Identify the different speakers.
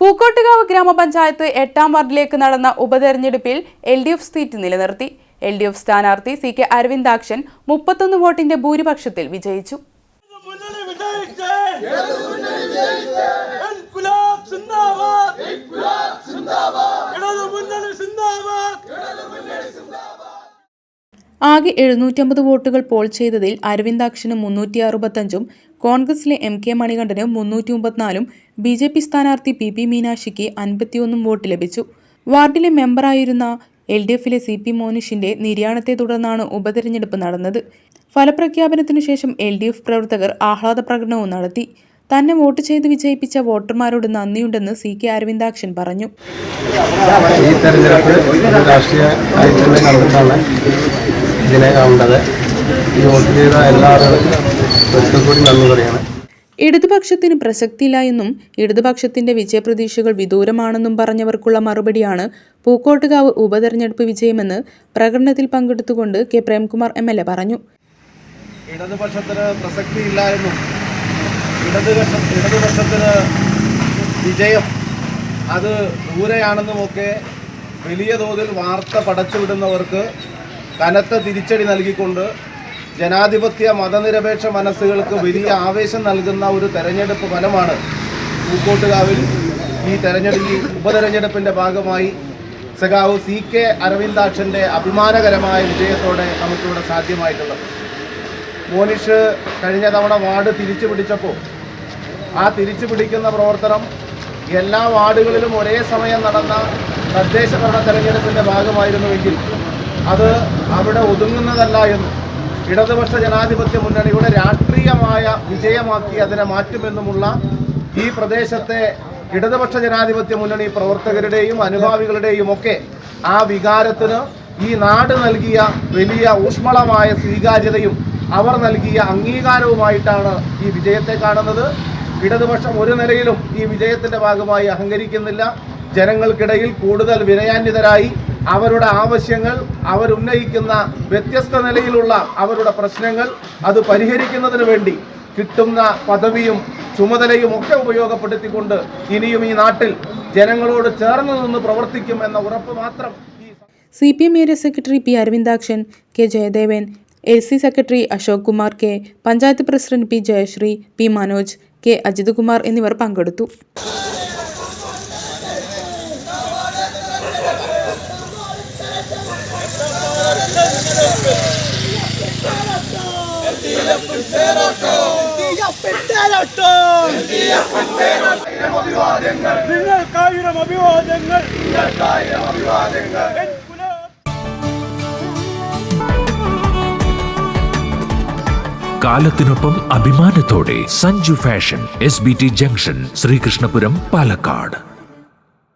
Speaker 1: പൂക്കോട്ടുകാവ് ഗ്രാമപഞ്ചായത്ത് എട്ടാം വാർഡിലേക്ക് നടന്ന ഉപതെരഞ്ഞെടുപ്പിൽ എൽ ഡി എഫ് സീറ്റ് നിലനിർത്തി. എൽ ഡി എഫ് സ്ഥാനാർത്ഥി സി കെ അരവിന്ദാക്ഷൻ മുപ്പത്തൊന്ന് വോട്ടിന്റെ ഭൂരിപക്ഷത്തിൽ വിജയിച്ചു. ആകെ എഴുന്നൂറ്റമ്പത് വോട്ടുകൾ പോൾ ചെയ്തതിൽ അരവിന്ദാക്ഷന് മുന്നൂറ്റി അറുപത്തഞ്ചും കോൺഗ്രസിലെ എം കെ മണികണ്ഠന് മുന്നൂറ്റി മുപ്പത്തിനാലും ബി ജെ പി സ്ഥാനാർത്ഥി പി പി മീനാക്ഷിക്ക് അൻപത്തിയൊന്നും വോട്ട് ലഭിച്ചു. വാർഡിലെ മെമ്പറായിരുന്ന എൽ ഡി എഫിലെ സി പി മോനിഷിന്റെ നിര്യാണത്തെ തുടർന്നാണ് ഉപതെരഞ്ഞെടുപ്പ് നടന്നത്. ഫലപ്രഖ്യാപനത്തിനു ശേഷം എൽ ഡി എഫ് പ്രവർത്തകർ ആഹ്ലാദ പ്രകടനവും നടത്തി. തന്നെ വോട്ട് ചെയ്ത് വിജയിപ്പിച്ച വോട്ടർമാരോട് നന്ദിയുണ്ടെന്ന് സി കെ അരവിന്ദാക്ഷൻ പറഞ്ഞു.
Speaker 2: ഈ തെരഞ്ഞെടുപ്പ് രാഷ്ട്രീയ ഇതിനെ ഈ വോട്ട് ചെയ്ത കൂടി നന്ദി പറയാണ്.
Speaker 1: ഇടതുപക്ഷത്തിന് പ്രസക്തിയില്ല എന്നും ഇടതുപക്ഷത്തിന്റെ വിജയപ്രതീക്ഷകൾ വിദൂരമാണെന്നും പറഞ്ഞവർക്കുള്ള മറുപടിയാണ് പൂക്കോട്ടുകാവ് ഉപതെരഞ്ഞെടുപ്പ് വിജയമെന്ന് പ്രകടനത്തിൽ പങ്കെടുത്തുകൊണ്ട് K. Premkumar M. L. A. പറഞ്ഞു.
Speaker 3: ഇടതുപക്ഷത്തിന് പ്രസക്തിയില്ല എന്നും വിജയം അത് ദൂരെയാണെന്നുമൊക്കെ വലിയ തോതിൽ വാർത്ത പടച്ചുവിടുന്നവർക്ക് കനത്ത തിരിച്ചടി നൽകിക്കൊണ്ട് ജനാധിപത്യ മതനിരപേക്ഷ മനസ്സുകൾക്ക് വലിയ ആവേശം നൽകുന്ന ഒരു തെരഞ്ഞെടുപ്പ് ഫലമാണ് പൂക്കോട്ടുകാവിൽ ഈ തെരഞ്ഞെടുപ്പ് ഉപതെരഞ്ഞെടുപ്പിന്റെ ഭാഗമായി സഖാവ് സി കെ അരവിന്ദാക്ഷന്റെ അഭിമാനകരമായ വിജയത്തോടെ നമുക്കിവിടെ സാധ്യമായിട്ടുള്ളത്. മോനിഷ് കഴിഞ്ഞ തവണ വാർഡ് തിരിച്ചു പിടിച്ചപ്പോൾ ആ തിരിച്ചു പിടിക്കുന്ന പ്രവർത്തനം എല്ലാ വാർഡുകളിലും ഒരേ സമയം നടന്ന തദ്ദേശ ഭരണ തെരഞ്ഞെടുപ്പിന്റെ ഭാഗമായിരുന്നുവെങ്കിൽ അത് അവിടെ ഒതുങ്ങുന്നതല്ല എന്നും ഇടതുപക്ഷ ജനാധിപത്യ മുന്നണിയുടെ രാഷ്ട്രീയമായ വിജയമാക്കി അതിനെ മാറ്റുമെന്നുമുള്ള ഈ പ്രദേശത്തെ ഇടതുപക്ഷ ജനാധിപത്യ മുന്നണി പ്രവർത്തകരുടെയും അനുഭാവികളുടെയും ഒക്കെ ആ വികാരത്തിന് ഈ നാട് നൽകിയ വലിയ ഊഷ്മളമായ സ്വീകാര്യതയും അവർ നൽകിയ അംഗീകാരവുമായിട്ടാണ് ഈ വിജയത്തെ കാണുന്നത്. ഇടതുപക്ഷം ഒരു നിലയിലും ഈ വിജയത്തിന്റെ ഭാഗമായി അഹങ്കരിക്കുന്നില്ല. ജനങ്ങൾക്കിടയിൽ കൂടുതൽ വിനയാന്വിതരായി. അവരുടെ ആവശ്യങ്ങൾ അവരുന്നയിക്കുന്ന വ്യത്യസ്ത നിലയിലുള്ള അവരുടെ പ്രശ്നങ്ങൾ അത് പരിഹരിക്കുന്നതിന് വേണ്ടി കിട്ടുന്ന പദവിയും ചുമതലയും ഒക്കെ ഉപയോഗപ്പെടുത്തിക്കൊണ്ട് ഇനിയും ഈ നാട്ടിൽ ജനങ്ങളോട് ചേർന്ന് നിന്ന് പ്രവർത്തിക്കും എന്ന ഉറപ്പ് മാത്രം
Speaker 1: C P M area secretary P Aravindakshan K Jayadevan L C secretary Ashok Kumar K panchayat president P Jayashree P Manoj K Ajith Kumar എന്നിവർ പങ്കെടുത്തു.
Speaker 4: നിങ്ങൾക്കായിരം അഭിവാദ്യങ്ങൾ അഭിവാദങ്ങൾ
Speaker 5: കാലത്തിനൊപ്പം അഭിമാനത്തോടെ Sanju fashion S B T junction Sreekrishnapuram Palakkad.